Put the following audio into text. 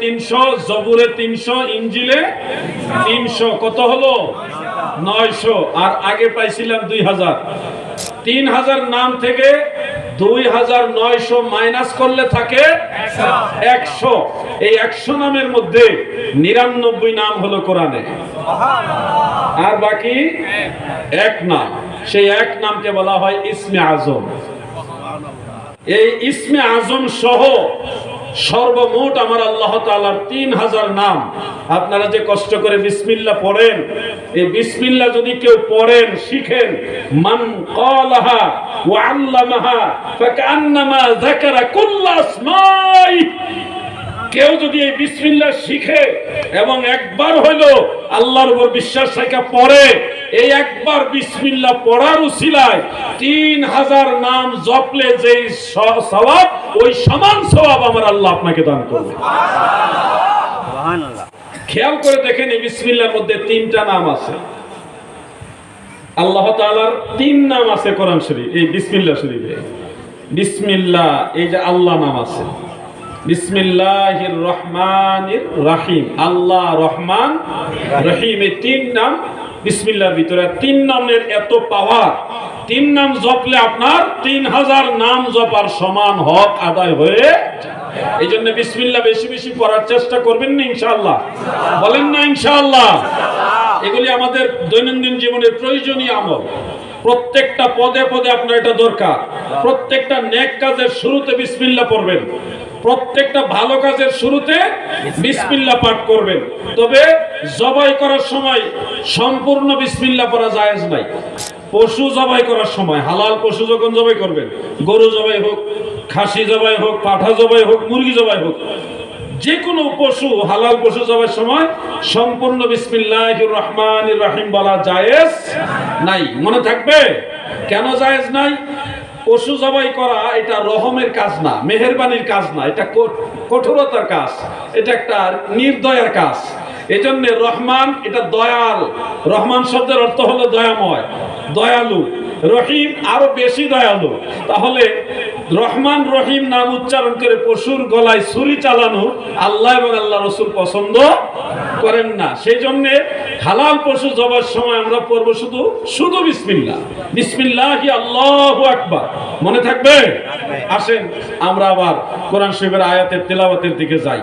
তিনশো, জবুরে তিনশো, ইঞ্জিলে তিনশো। কত হলো? নয়শো। আর আগে পাইছিলাম দুই হাজার। তিন হাজার নাম থেকে দুই হাজার নয়শো মাইনাস করলে থাকে একশো। এই একশো নামের মধ্যে নিরানব্বই নাম হলো কোরআনে। আর বাকি এক নাম। সেই এক নামকে বলা হয় ইসমে আজম। এই ইসমে আজম সহ সর্বমোট আমার আল্লাহ তাআলার তিন হাজার নাম। আপনারা যে কষ্ট করে বিসমিল্লা পড়েন, এই বিসমিল্লা যদি কেউ পড়েন, শিখেন, মান ক্বালাহা ওয়া আল্লামাহা ফাকান্নামা যাকারা কেউ যদি এই বিসমিল্লা শিখে এবং একবার হইল আল্লাহর উপর বিশ্বাস রেখে পড়ে এই একবার বিসমিল্লা পড়ার উসিলায় তিন হাজার নাম জপলে যে সবাব ওই সমান সবাব আমার আল্লাহ আপনাকে দান করবে। খেয়াল করে দেখেন এই বিসমিল্লার মধ্যে তিনটা নাম আছে। আল্লাহ তাআলার তিন নাম আছে কোরআন শরীফ এই বিসমিল্লা শরীফে। বিসমিল্লাহ এই যে আল্লাহ নাম আছে। বিসমিল্লাহির রহমানির রাহিম আল্লাহ রহমান রহিম এই তিন নাম বিসমিল্লার ভিতরে তিন নামের এত পাওয়ার। তিন নাম জপলে আপনার তিন হাজার নাম জপার সমান হক আদায় হয়ে এই জন্য বিসমিল্লা বেশি বেশি পড়ার চেষ্টা করবেন না ইনশাল্লাহ বলেন না, ইনশাআল্লাহ। এগুলি আমাদের দৈনন্দিন জীবনের প্রয়োজনীয় আমল। প্রত্যেকটা পদে পদে আপনার এটা দরকার। প্রত্যেকটা নেক কাজের শুরুতে বিসমিল্লা পড়বেন। প্রত্যেকটা ভালো কাজের শুরুতে বিসমিল্লা পাঠ করবেন। তবে জবাই করার সময় সম্পূর্ণ বিসমিল্লা পড়া জায়েজ নাই। পশু জবাই করার সময়, হালাল পশু যখন জবাই করবেন, গরু জবাই হোক, খাসি জবাই হোক, পাঠা জবাই হোক, মুরগি জবাই হোক যে কোনো পশু, হালাল পশু জবাইয়ের সময় সম্পূর্ণ বিসমিল্লাহির রহমানির রহিম বলা জায়েজ নাই। মনে থাকবে? কেন জায়েজ নাই? পশু জবাই করা এটা রহমের কাজ না, মেহেরবানির কাজ না, এটা কঠ- কঠোরতার কাজ, এটা একটা নির্দয়ের কাজ। এজন্য রহমান এটা দয়াল। রহমান শব্দের অর্থ হলো দয়াময় দয়ালু। রহিম আরও বেশি দয়ালু। তাহলে রহমান রহিম নাম উচ্চারণ করে পশুর গলায় ছুরি চালানো আল্লাহ এবং আল্লাহ রসুল পছন্দ করেন না। সেই জন্য হালাল পশু জবার সময় আমরা পড়ব শুধু শুধু বিসমিল্লাহ। বিসমিল্লাহি আল্লাহ আকবার। মনে থাকবে। আসেন আমরা আবার কোরআন শরীফের আয়াতের তেলাওয়াতের দিকে যাই।